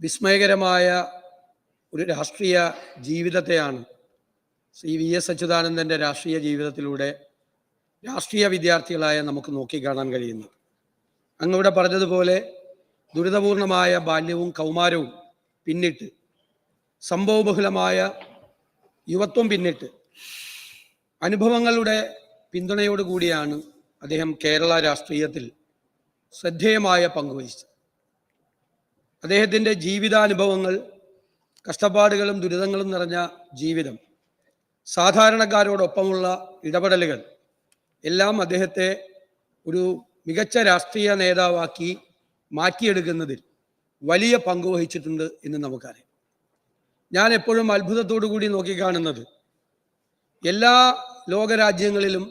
വിസ്മയകരമായ ഒരു രാഷ്ട്രീയ ജീവിതത്തെയാണ് ശ്രീ വി എസ് അച്യുതാനന്ദന്റെ രാഷ്ട്രീയ ജീവിതത്തിലൂടെ രാഷ്ട്രീയ വിദ്യാർത്ഥികളായ നമുക്ക് നോക്കിക്കാണാൻ കഴിയുന്നത്. അങ്ങിവിടെ പറഞ്ഞതുപോലെ ദുരിതപൂർണമായ ബാല്യവും കൗമാരവും പിന്നിട്ട് സംഭവബഹുലമായ യുവത്വം പിന്നിട്ട് അനുഭവങ്ങളുടെ പിന്തുണയോടുകൂടിയാണ് അദ്ദേഹം കേരള രാഷ്ട്രീയത്തിൽ ശ്രദ്ധേയമായ പങ്കുവഹിച്ചത്. അദ്ദേഹത്തിന്റെ ജീവിതാനുഭവങ്ങൾ കഷ്ടപ്പാടുകളും ദുരിതങ്ങളും നിറഞ്ഞ ജീവിതം സാധാരണക്കാരോടൊപ്പമുള്ള ഇടപെടലുകൾ എല്ലാം അദ്ദേഹത്തെ ഒരു മികച്ച രാഷ്ട്രീയ നേതാവാക്കി മാറ്റിയെടുക്കുന്നതിൽ വലിയ പങ്ക് വഹിച്ചിട്ടുണ്ട് എന്ന് നമുക്കറിയാം. ഞാൻ എപ്പോഴും അത്ഭുതത്തോടു കൂടി നോക്കിക്കാണുന്നത് എല്ലാ ലോകരാജ്യങ്ങളിലും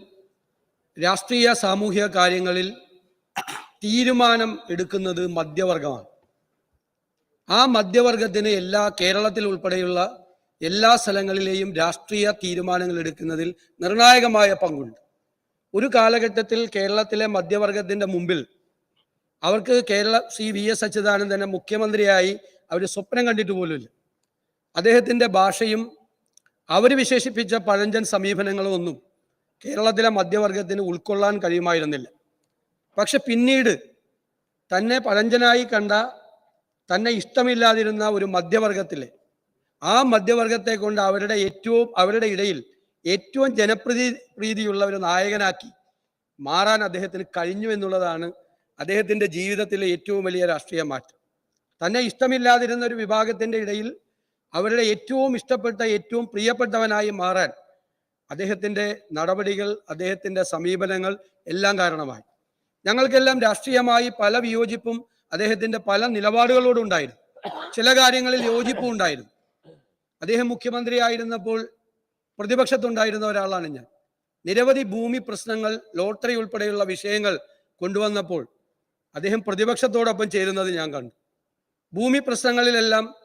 രാഷ്ട്രീയ സാമൂഹിക കാര്യങ്ങളിൽ തീരുമാനം എടുക്കുന്നത് മധ്യവർഗമാണ് ആ മധ്യവർഗത്തിന് എല്ലാ കേരളത്തിൽ ഉൾപ്പെടെയുള്ള എല്ലാ സ്ഥലങ്ങളിലെയും രാഷ്ട്രീയ തീരുമാനങ്ങൾ എടുക്കുന്നതിൽ നിർണായകമായ പങ്കുണ്ട്. ഒരു കാലഘട്ടത്തിൽ കേരളത്തിലെ മധ്യവർഗത്തിന്റെ മുമ്പിൽ അവർക്ക് കേരള ശ്രീ വി എസ് അച്യുതാനന്ദനെ മുഖ്യമന്ത്രിയായി അവർ സ്വപ്നം കണ്ടിട്ട് പോലുമില്ല. അദ്ദേഹത്തിന്റെ ഭാഷയും അവർ വിശേഷിപ്പിച്ച പഴഞ്ചൻ സമീപനങ്ങളും ഒന്നും കേരളത്തിലെ മധ്യവർഗത്തിന് ഉൾക്കൊള്ളാൻ കഴിയുമായിരുന്നില്ല. പക്ഷെ പിന്നീട് തന്നെ പഴഞ്ചനായി കണ്ട തന്നെ ഇഷ്ടമില്ലാതിരുന്ന ഒരു മധ്യവർഗത്തിലെ ആ മധ്യവർഗത്തെ കൊണ്ട് അവരുടെ ഏറ്റവും അവരുടെ ഇടയിൽ ഏറ്റവും ജനപ്രീതി പ്രീതിയുള്ള ഒരു നായകനാക്കി മാറാൻ അദ്ദേഹത്തിന് കഴിഞ്ഞു എന്നുള്ളതാണ് അദ്ദേഹത്തിന്റെ ജീവിതത്തിലെ ഏറ്റവും വലിയ രാഷ്ട്രീയ മാറ്റം. തന്നെ ഇഷ്ടമില്ലാതിരുന്ന ഒരു വിഭാഗത്തിന്റെ ഇടയിൽ അവരുടെ ഏറ്റവും ഇഷ്ടപ്പെട്ട ഏറ്റവും പ്രിയപ്പെട്ടവനായി മാറാൻ അദ്ദേഹത്തിന്റെ നടപടികൾ അദ്ദേഹത്തിന്റെ സമീപനങ്ങൾ എല്ലാം കാരണമായി. ഞങ്ങൾക്കെല്ലാം രാഷ്ട്രീയമായി പല വിയോജിപ്പും അദ്ദേഹത്തിന്റെ പല നിലപാടുകളോടും ഉണ്ടായിരുന്നു ചില കാര്യങ്ങളിൽ യോജിപ്പും ഉണ്ടായിരുന്നു അദ്ദേഹം മുഖ്യമന്ത്രി ആയിരുന്നപ്പോൾ പ്രതിപക്ഷത്തുണ്ടായിരുന്ന ഒരാളാണ് ഞാൻ. നിരവധി ഭൂമി പ്രശ്നങ്ങൾ ലോട്ടറി ഉൾപ്പെടെയുള്ള വിഷയങ്ങൾ കൊണ്ടുവന്നപ്പോൾ അദ്ദേഹം പ്രതിപക്ഷത്തോടൊപ്പം ചേരുന്നത് ഞാൻ കണ്ടു. ഭൂമി പ്രശ്നങ്ങളിലെല്ലാം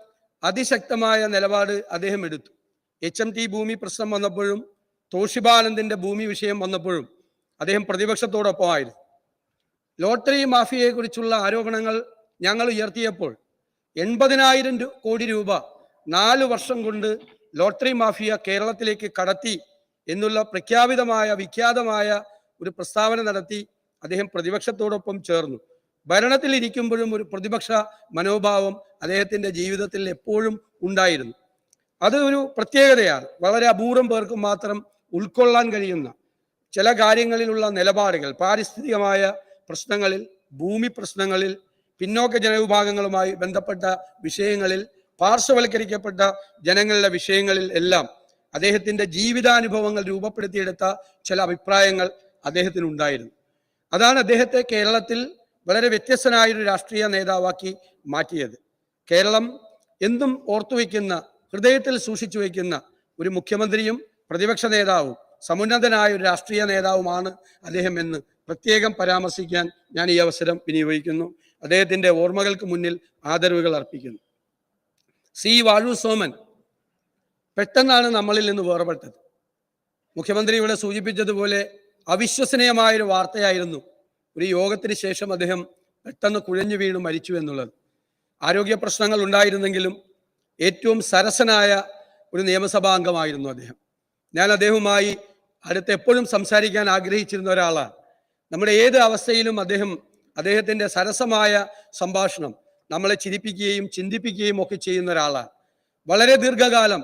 അതിശക്തമായ നിലപാട് അദ്ദേഹം എടുത്തു. എച്ച് എം ടി ഭൂമി പ്രശ്നം വന്നപ്പോഴും തോഷിബാനന്ദിന്റെ ഭൂമി വിഷയം വന്നപ്പോഴും അദ്ദേഹം പ്രതിപക്ഷത്തോടൊപ്പമായിരുന്നു. ലോട്ടറി മാഫിയയെ കുറിച്ചുള്ള ആരോപണങ്ങൾ ഞങ്ങൾ ഉയർത്തിയപ്പോൾ എൺപതിനായിരം കോടി രൂപ നാല് വർഷം കൊണ്ട് ലോട്ടറി മാഫിയ കേരളത്തിലേക്ക് കടത്തി എന്നുള്ള പ്രഖ്യാപിതമായ വിഖ്യാതമായ ഒരു പ്രസ്താവന നടത്തി അദ്ദേഹം പ്രതിപക്ഷത്തോടൊപ്പം ചേർന്നു. ഭരണത്തിൽ ഇരിക്കുമ്പോഴും ഒരു പ്രതിപക്ഷ മനോഭാവം അദ്ദേഹത്തിന്റെ ജീവിതത്തിൽ എപ്പോഴും ഉണ്ടായിരുന്നു. അത് ഒരു പ്രത്യേകതയാണ്. വളരെ അപൂർവം പേർക്ക് മാത്രം ഉൾക്കൊള്ളാൻ കഴിയുന്ന ചില കാര്യങ്ങളിലുള്ള നിലപാടുകൾ പാരിസ്ഥിതികമായ പ്രശ്നങ്ങളിൽ ഭൂമി പ്രശ്നങ്ങളിൽ പിന്നോക്ക ജനവിഭാഗങ്ങളുമായി ബന്ധപ്പെട്ട വിഷയങ്ങളിൽ പാർശ്വവൽക്കരിക്കപ്പെട്ട ജനങ്ങളുടെ വിഷയങ്ങളിൽ എല്ലാം അദ്ദേഹത്തിന്റെ ജീവിതാനുഭവങ്ങൾ രൂപപ്പെടുത്തിയെടുത്ത ചില അഭിപ്രായങ്ങൾ അദ്ദേഹത്തിന് ഉണ്ടായിരുന്നു. അതാണ് അദ്ദേഹത്തെ കേരളത്തിൽ വളരെ വ്യത്യസ്തനായ ഒരു രാഷ്ട്രീയ നേതാവാക്കി മാറ്റിയത്. കേരളം എന്തും ഓർത്തുവെക്കുന്ന ഹൃദയത്തിൽ സൂക്ഷിച്ചു വയ്ക്കുന്ന ഒരു മുഖ്യമന്ത്രിയും പ്രതിപക്ഷ നേതാവും സമുന്നതനായ ഒരു രാഷ്ട്രീയ നേതാവുമാണ് അദ്ദേഹം എന്ന് പ്രത്യേകം പരാമർശിക്കാൻ ഞാൻ ഈ അവസരം വിനിയോഗിക്കുന്നു. അദ്ദേഹത്തിന്റെ ഓർമ്മകൾക്ക് മുന്നിൽ ആദരവുകൾ അർപ്പിക്കുന്നു. സി വാഴു സോമൻ പെട്ടെന്നാണ് നമ്മളിൽ നിന്ന് വേർപെട്ടത്. മുഖ്യമന്ത്രി ഇവിടെ സൂചിപ്പിച്ചതുപോലെ അവിശ്വസനീയമായൊരു വാർത്തയായിരുന്നു ഒരു യോഗത്തിന് ശേഷം അദ്ദേഹം പെട്ടെന്ന് കുഴഞ്ഞു വീണു മരിച്ചു എന്നുള്ളത്. ആരോഗ്യ പ്രശ്നങ്ങൾ ഉണ്ടായിരുന്നെങ്കിലും ഏറ്റവും സരസനായ ഒരു നിയമസഭാ അംഗമായിരുന്നു അദ്ദേഹം. ഞാൻ അദ്ദേഹവുമായി അടുത്ത് എപ്പോഴും സംസാരിക്കാൻ ആഗ്രഹിച്ചിരുന്ന ഒരാളാണ്. നമ്മുടെ ഏത് അവസ്ഥയിലും അദ്ദേഹം അദ്ദേഹത്തിന്റെ സരസമായ സംഭാഷണം നമ്മളെ ചിരിപ്പിക്കുകയും ചിന്തിപ്പിക്കുകയും ഒക്കെ ചെയ്യുന്ന ഒരാളാണ്. വളരെ ദീർഘകാലം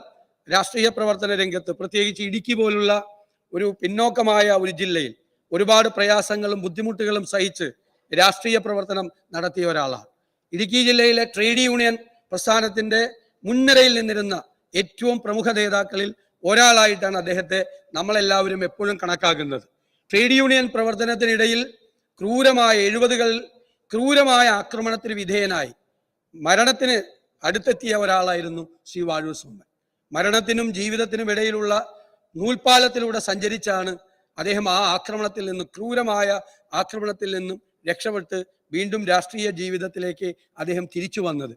രാഷ്ട്രീയ പ്രവർത്തന രംഗത്ത് പ്രത്യേകിച്ച് ഇടുക്കി പോലുള്ള ഒരു പിന്നോക്കമായ ഒരു ജില്ലയിൽ ഒരുപാട് പ്രയാസങ്ങളും ബുദ്ധിമുട്ടുകളും സഹിച്ച് രാഷ്ട്രീയ പ്രവർത്തനം നടത്തിയ ഒരാളാണ്. ഇടുക്കി ജില്ലയിലെ ട്രേഡ് യൂണിയൻ പ്രസ്ഥാനത്തിന്റെ മുൻനിരയിൽ നിന്നിരുന്ന ഏറ്റവും പ്രമുഖ നേതാക്കളിൽ ഒരാളായിട്ടാണ് അദ്ദേഹത്തെ നമ്മളെല്ലാവരും എപ്പോഴും കണക്കാക്കുന്നത്. ട്രേഡ് യൂണിയൻ പ്രവർത്തനത്തിനിടയിൽ ക്രൂരമായ എഴുപതുകൾ ക്രൂരമായ ആക്രമണത്തിന് വിധേയനായി. മരണത്തിന് അടുത്തെത്തിയ ഒരാളായിരുന്നു ശ്രീ വാഴൂർ സോമൻ. മരണത്തിനും ജീവിതത്തിനും ഇടയിലുള്ള നൂൽപാലത്തിലൂടെ സഞ്ചരിച്ചാണ് അദ്ദേഹം ആ ആക്രമണത്തിൽ നിന്നും ക്രൂരമായ ആക്രമണത്തിൽ നിന്നും രക്ഷപ്പെട്ട് വീണ്ടും രാഷ്ട്രീയ ജീവിതത്തിലേക്ക് അദ്ദേഹം തിരിച്ചു വന്നത്.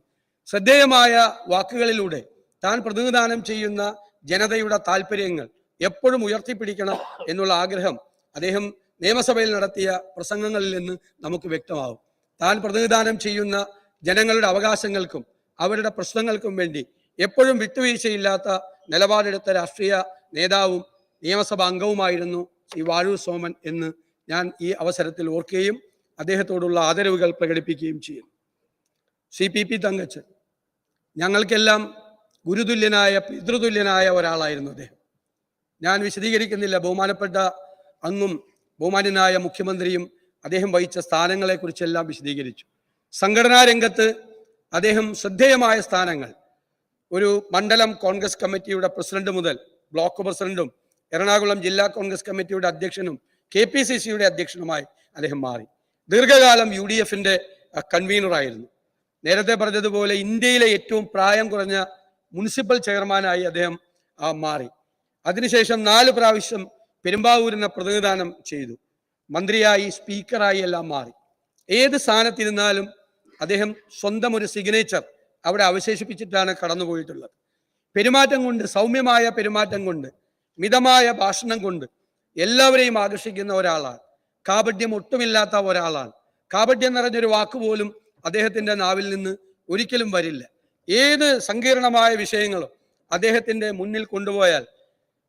ശ്രദ്ധേയമായ വാക്കുകളിലൂടെ താൻ പ്രതിനിധാനം ചെയ്യുന്ന ജനതയുടെ താല്പര്യങ്ങൾ എപ്പോഴും ഉയർത്തിപ്പിടിക്കണം എന്നുള്ള ആഗ്രഹം അദ്ദേഹം നിയമസഭയിൽ നടത്തിയ പ്രസംഗങ്ങളിൽ നിന്ന് നമുക്ക് വ്യക്തമാവും. താൻ പ്രതിനിധാനം ചെയ്യുന്ന ജനങ്ങളുടെ അവകാശങ്ങൾക്കും അവരുടെ പ്രശ്നങ്ങൾക്കും വേണ്ടി എപ്പോഴും വിട്ടുവീഴ്ചയില്ലാത്ത നിലപാടെടുത്ത രാഷ്ട്രീയ നേതാവും നിയമസഭാ അംഗവുമായിരുന്നു ശ്രീ വാഴൂർ സോമൻ എന്ന് ഞാൻ ഈ അവസരത്തിൽ ഓർക്കുകയും അദ്ദേഹത്തോടുള്ള ആദരവുകൾ പ്രകടിപ്പിക്കുകയും ചെയ്യും. സി പി പി തങ്കച്ചൻ ഞങ്ങൾക്കെല്ലാം ഗുരുതുല്യനായ പിതൃതുല്യനായ ഒരാളായിരുന്നു അദ്ദേഹം. ഞാൻ വിശദീകരിക്കുന്നില്ല ബഹുമാനപ്പെട്ട അങ്ങും ബഹുമാന്യനായ മുഖ്യമന്ത്രിയും അദ്ദേഹം വഹിച്ച സ്ഥാനങ്ങളെ സ്ഥാനങ്ങളെക്കുറിച്ചെല്ലാം വിശദീകരിച്ചു. സംഘടനാ രംഗത്ത് അദ്ദേഹം ശ്രദ്ധേയമായ സ്ഥാനങ്ങൾ. ഒരു മണ്ഡലം കോൺഗ്രസ് കമ്മിറ്റിയുടെ പ്രസിഡന്റ് മുതൽ ബ്ലോക്ക് പ്രസിഡന്റും എറണാകുളം ജില്ലാ കോൺഗ്രസ് കമ്മിറ്റിയുടെ അധ്യക്ഷനും കെ പി സി സിയുടെ അധ്യക്ഷനുമായി അദ്ദേഹം മാറി. ദീർഘകാലം യു ഡി എഫിന്റെ കൺവീനറായിരുന്നു. നേരത്തെ പറഞ്ഞതുപോലെ ഇന്ത്യയിലെ ഏറ്റവും പ്രായം കുറഞ്ഞ മുനിസിപ്പൽ ചെയർമാനായി അദ്ദേഹം മാറി. അതിനുശേഷം നാല് പ്രാവശ്യം പെരുമ്പാവൂരിനെ പ്രതിനിധാനം ചെയ്തു. മന്ത്രിയായി സ്പീക്കറായി എല്ലാം മാറി. ഏത് സ്ഥാനത്തിരുന്നാലും അദ്ദേഹം സ്വന്തം ഒരു സിഗ്നേച്ചർ അവിടെ അവശേഷിപ്പിച്ചിട്ടാണ് കടന്നുപോയിട്ടുള്ളത്. പെരുമാറ്റം കൊണ്ട് സൗമ്യമായ പെരുമാറ്റം കൊണ്ട് മിതമായ ഭാഷണം കൊണ്ട് എല്ലാവരെയും ആകർഷിക്കുന്ന ഒരാളാണ്. കാപഡ്യം ഒട്ടുമില്ലാത്ത ഒരാളാണ്. കാപഡ്യം നിറഞ്ഞൊരു വാക്ക് പോലും അദ്ദേഹത്തിന്റെ നാവിൽ നിന്ന് ഒരിക്കലും വരില്ല. ഏത് സങ്കീർണമായ വിഷയങ്ങളും അദ്ദേഹത്തിന്റെ മുന്നിൽ കൊണ്ടുപോയാൽ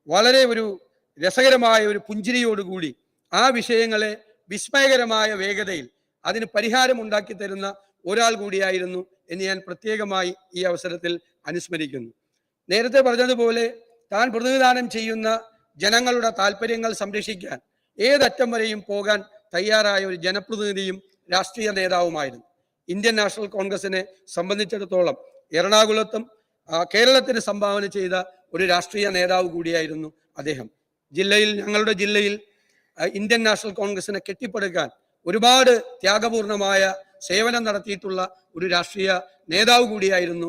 വളരെ ഒരു രസകരമായ ഒരു പുഞ്ചിരിയോടുകൂടി ആ വിഷയങ്ങളെ വിസ്മയകരമായ വേഗതയിൽ അതിന് പരിഹാരം ഉണ്ടാക്കി തരുന്ന ഒരാൾ കൂടിയായിരുന്നു എന്ന് ഞാൻ പ്രത്യേകമായി ഈ അവസരത്തിൽ അനുസ്മരിക്കുന്നു. നേരത്തെ പറഞ്ഞതുപോലെ താൻ പ്രതിനിധാനം ചെയ്യുന്ന ജനങ്ങളുടെ താല്പര്യങ്ങൾ സംരക്ഷിക്കാൻ ഏതറ്റം വരെയും പോകാൻ തയ്യാറായ ഒരു ജനപ്രതിനിധിയും രാഷ്ട്രീയ നേതാവുമായിരുന്നു. ഇന്ത്യൻ നാഷണൽ കോൺഗ്രസിനെ സംബന്ധിച്ചിടത്തോളം എറണാകുളത്തും കേരളത്തിന് സംഭാവന ചെയ്ത ഒരു രാഷ്ട്രീയ നേതാവ് കൂടിയായിരുന്നു അദ്ദേഹം. ജില്ലയിൽ ഞങ്ങളുടെ ജില്ലയിൽ ഇന്ത്യൻ നാഷണൽ കോൺഗ്രസിനെ കെട്ടിപ്പടുക്കാൻ ഒരുപാട് ത്യാഗപൂർണമായ സേവനം നടത്തിയിട്ടുള്ള ഒരു രാഷ്ട്രീയ നേതാവ് കൂടിയായിരുന്നു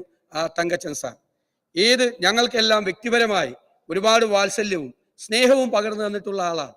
തങ്കച്ചൻ സാർ. ഏത് ഞങ്ങൾക്കെല്ലാം വ്യക്തിപരമായി ഒരുപാട് വാത്സല്യവും സ്നേഹവും പകർന്നു തന്നിട്ടുള്ള ആളാണ്.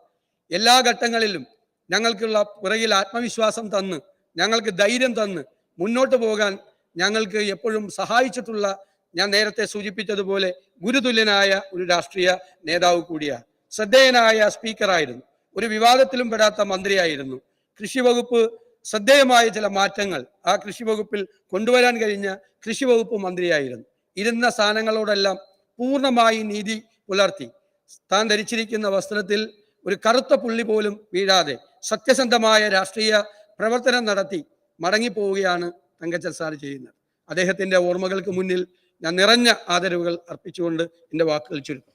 എല്ലാ ഘട്ടങ്ങളിലും ഞങ്ങൾക്കുള്ള പുറകിൽ ആത്മവിശ്വാസം തന്ന് ഞങ്ങൾക്ക് ധൈര്യം തന്ന് മുന്നോട്ട് പോകാൻ ഞങ്ങൾക്ക് എപ്പോഴും സഹായിച്ചിട്ടുള്ള ഞാൻ നേരത്തെ സൂചിപ്പിച്ചതുപോലെ ഗുരുതുല്യനായ ഒരു രാഷ്ട്രീയ നേതാവ് കൂടിയാണ്. ശ്രദ്ധേയനായ സ്പീക്കറായിരുന്നു ഒരു വിവാദത്തിലും പെടാത്ത മന്ത്രിയായിരുന്നു. കൃഷി വകുപ്പ് ശ്രദ്ധേയമായ ചില മാറ്റങ്ങൾ ആ കൃഷി വകുപ്പിൽ കൊണ്ടുവരാൻ കഴിഞ്ഞ കൃഷി വകുപ്പ് മന്ത്രിയായിരുന്നു. ഇരുന്ന സ്ഥാനങ്ങളോടെല്ലാം പൂർണമായി നീതി പുലർത്തി. താൻ ധരിച്ചിരിക്കുന്ന വസ്ത്രത്തിൽ ഒരു കറുത്ത പുള്ളി പോലും വീഴാതെ സത്യസന്ധമായ രാഷ്ട്രീയ പ്രവർത്തനം നടത്തി മടങ്ങിപ്പോവുകയാണ് തങ്കച്ചൻ സാർ ചെയ്യുന്നത്. അദ്ദേഹത്തിന്റെ ഓർമ്മകൾക്ക് മുന്നിൽ ഞാൻ നിറഞ്ഞ ആദരവുകൾ അർപ്പിച്ചുകൊണ്ട് എന്റെ വാക്കുകൾ ചുരുക്കും.